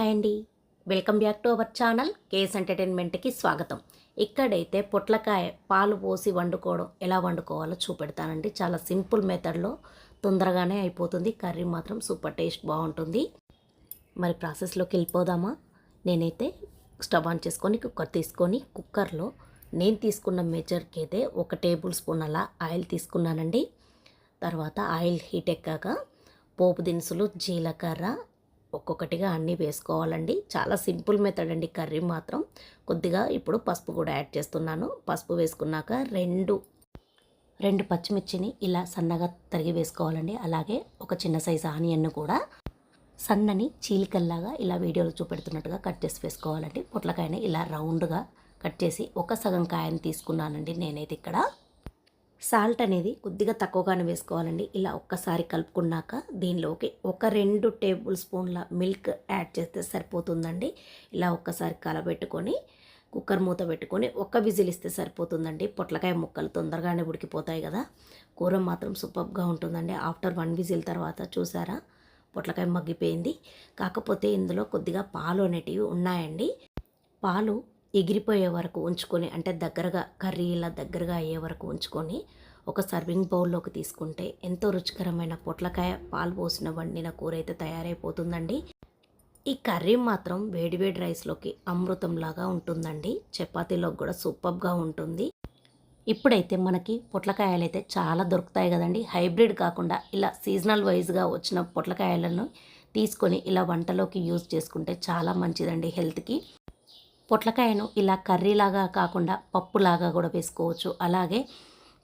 Hi అండి. Welcome back to our channel case ఎంటర్టైన్మెంట్కి స్వాగతం. ఇక్కడైతే పొట్లకాయ పాలు పోసి వండుకోవడం ఎలా వండుకోవాలో చూపెడతానండి. చాలా సింపుల్ మెథడ్లో తొందరగానే అయిపోతుంది. కర్రీ మాత్రం సూపర్ టేస్ట్ బాగుంటుంది. మరి ప్రాసెస్లోకి వెళ్ళిపోదామా? నేనైతే స్టవ్ ఆన్ చేసుకొని కుక్కర్ తీసుకొని కుక్కర్లో నేను తీసుకున్న మెజర్కి అయితే ఒక టేబుల్ స్పూన్ అలా ఆయిల్ తీసుకున్నానండి. తర్వాత ఆయిల్ హీట్ ఎక్కాక పోపు దినుసులు జీలకర్ర ఒక్కొక్కటిగా అన్నీ వేసుకోవాలండి. చాలా సింపుల్ మెథడ్ అండి కర్రీ మాత్రం. కొద్దిగా ఇప్పుడు పసుపు కూడా యాడ్ చేస్తున్నాను. పసుపు వేసుకున్నాక రెండు రెండు పచ్చిమిర్చిని ఇలా సన్నగా తరిగి వేసుకోవాలండి. అలాగే ఒక చిన్న సైజు ఆనియన్ కూడా సన్నని చీలికల్లాగా ఇలా వీడియోలో చూపెడుతున్నట్టుగా కట్ చేసి వేసుకోవాలండి. పొట్లకాయని ఇలా రౌండ్గా కట్ చేసి ఒక సగం కాయని తీసుకున్నానండి నేనైతే ఇక్కడ. సాల్ట్ అనేది కొద్దిగా తక్కువగానే వేసుకోవాలండి. ఇలా ఒక్కసారి కలుపుకున్నాక దీనిలోకి ఒక రెండు టేబుల్ స్పూన్ల మిల్క్ యాడ్ చేస్తే సరిపోతుందండి. ఇలా ఒక్కసారి కలబెట్టుకొని కుక్కర్ మూత పెట్టుకొని ఒక్క విజిల్ ఇస్తే సరిపోతుందండి. పొట్లకాయ ముక్కలు తొందరగానే ఉడికిపోతాయి కదా. కూర మాత్రం సూపర్గా ఉంటుందండి. ఆఫ్టర్ వన్ విజిల్ తర్వాత చూసారా? పొట్లకాయ మగ్గిపోయింది. కాకపోతే ఇందులో కొద్దిగా పాలు అనేటివి ఉన్నాయండి. పాలు ఎగిరిపోయే వరకు ఉంచుకొని అంటే దగ్గరగా కర్రీ ఇలా దగ్గరగా అయ్యే వరకు ఉంచుకొని ఒక సర్వింగ్ బౌల్లోకి తీసుకుంటే ఎంతో రుచికరమైన పొట్లకాయ పాలు పోసిన వండిన కూర అయితే తయారైపోతుందండి. ఈ కర్రీ మాత్రం వేడివేడి రైస్లోకి అమృతంలాగా ఉంటుందండి. చపాతీలోకి కూడా సూపర్గా ఉంటుంది. ఇప్పుడైతే మనకి పొట్లకాయలు అయితే చాలా దొరుకుతాయి కదండి. హైబ్రిడ్ కాకుండా ఇలా సీజనల్ వైజ్గా వచ్చిన పొట్లకాయలను తీసుకొని ఇలా వంటలోకి యూజ్ చేసుకుంటే చాలా మంచిదండి హెల్త్కి. పొట్లకాయను ఇలా కర్రీలాగా కాకుండా పప్పులాగా కూడా వేసుకోవచ్చు. అలాగే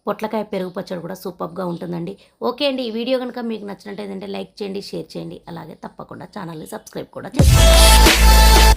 పొట్లకాయ పెరుగు పచ్చడి కూడా సూపర్గా ఉంటుందండి. ఓకే అండి ఈ వీడియో కనుక మీకు నచ్చినట్టయితే లైక్ చేయండి షేర్ చేయండి. అలాగే తప్పకుండా ఛానల్ని సబ్స్క్రైబ్ కూడా చేసుకోండి.